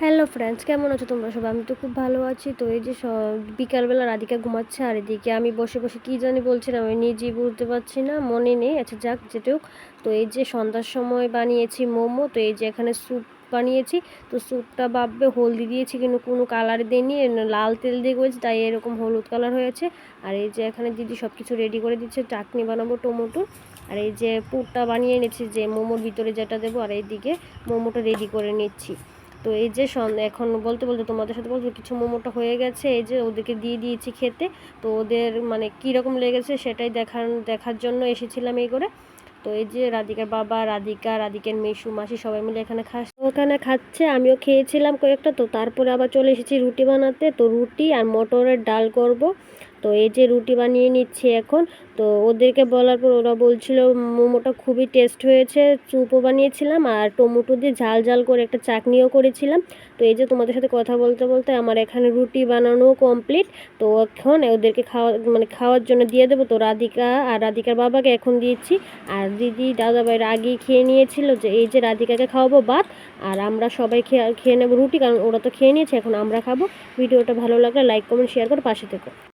Hello friends কেমন আছো তোমরা সবাই? আমি তো খুব ভালো আছি। তো এই যে বিকালবেলা রাধিকা ঘুমাচ্ছে, আর এদিকে আমি বসে বসে কী জানি বলছিলাম আমি নিজেই বুঝতে পারছি না, মনে নেই। আচ্ছা যাক যেটুক তো এই যে সন্ধ্যার সময় বানিয়েছি মোমো, তো এই যে এখানে স্যুপ বানিয়েছি। তো স্যুপটা ভাববে হলদি দিয়েছি, কিন্তু কোনো কালার দিইনি, লাল তেল দিয়ে করেছি, তাই এরকম হলুদ কালার হয়েছে আর এই যে এখানে দিদি সব কিছু রেডি করে দিচ্ছে, চাটনি বানাবো টমেটো। আর এই যে পুরটা বানিয়ে নিচ্ছি যে মোমোর ভিতরে যেটা দেবো, আর এইদিকে মোমোটা রেডি করে নিচ্ছি। তো এই যে এখন বলতে বলতে তোমাদের সাথে বলতে কিছু মোমোটা হয়ে গেছে, এই যে ওদেরকে দিয়ে দিয়েছি খেতে। তো ওদের মানে কীরকম লেগেছে সেটাই দেখার দেখার জন্য এসেছিলাম এই করে। তো এই যে রাধিকার বাবা, রাধিকা, রাধিকার মেশু মাসি সবাই মিলে এখানে খাস ওখানে খাচ্ছে, আমিও খেয়েছিলাম কয়েকটা, তো তারপরে আবার চলে এসেছি রুটি বানাতে। তো রুটি আর মটরের ডাল করব। তো এই যে রুটি বানিয়ে নিচ্ছি এখন। তো ওদেরকে বলার পর ওরা বলছিল, মোমোটা খুবই টেস্ট হয়েছে, চুপও বানিয়েছিলাম আর টমেটো দিয়ে ঝাল ঝাল করে একটা চাটনিও করেছিলাম। তো এই যে তোমাদের সাথে কথা বলতে বলতে আমার এখানে রুটি বানানো কমপ্লিট। তো এখন ওদেরকে খাওয়া মানে খাওয়ার জন্য দিয়ে দেবো। তো রাধিকা আর রাধিকার বাবাকে এখন দিয়েছি। আর দিদি দাদা ভাইয়ের আগেই খেয়ে নিয়েছিল যে, এই যে রাধিকাকে খাওয়াবো ভাত আর আমরা সবাই খেয়ে খেয়ে নেব রুটি, কারণ ওরা তো খেয়ে নিয়েছে, এখন আমরা খাব। ভিডিওটা ভালো লাগলে লাইক কমেন্ট শেয়ার করে পাশে থেকো।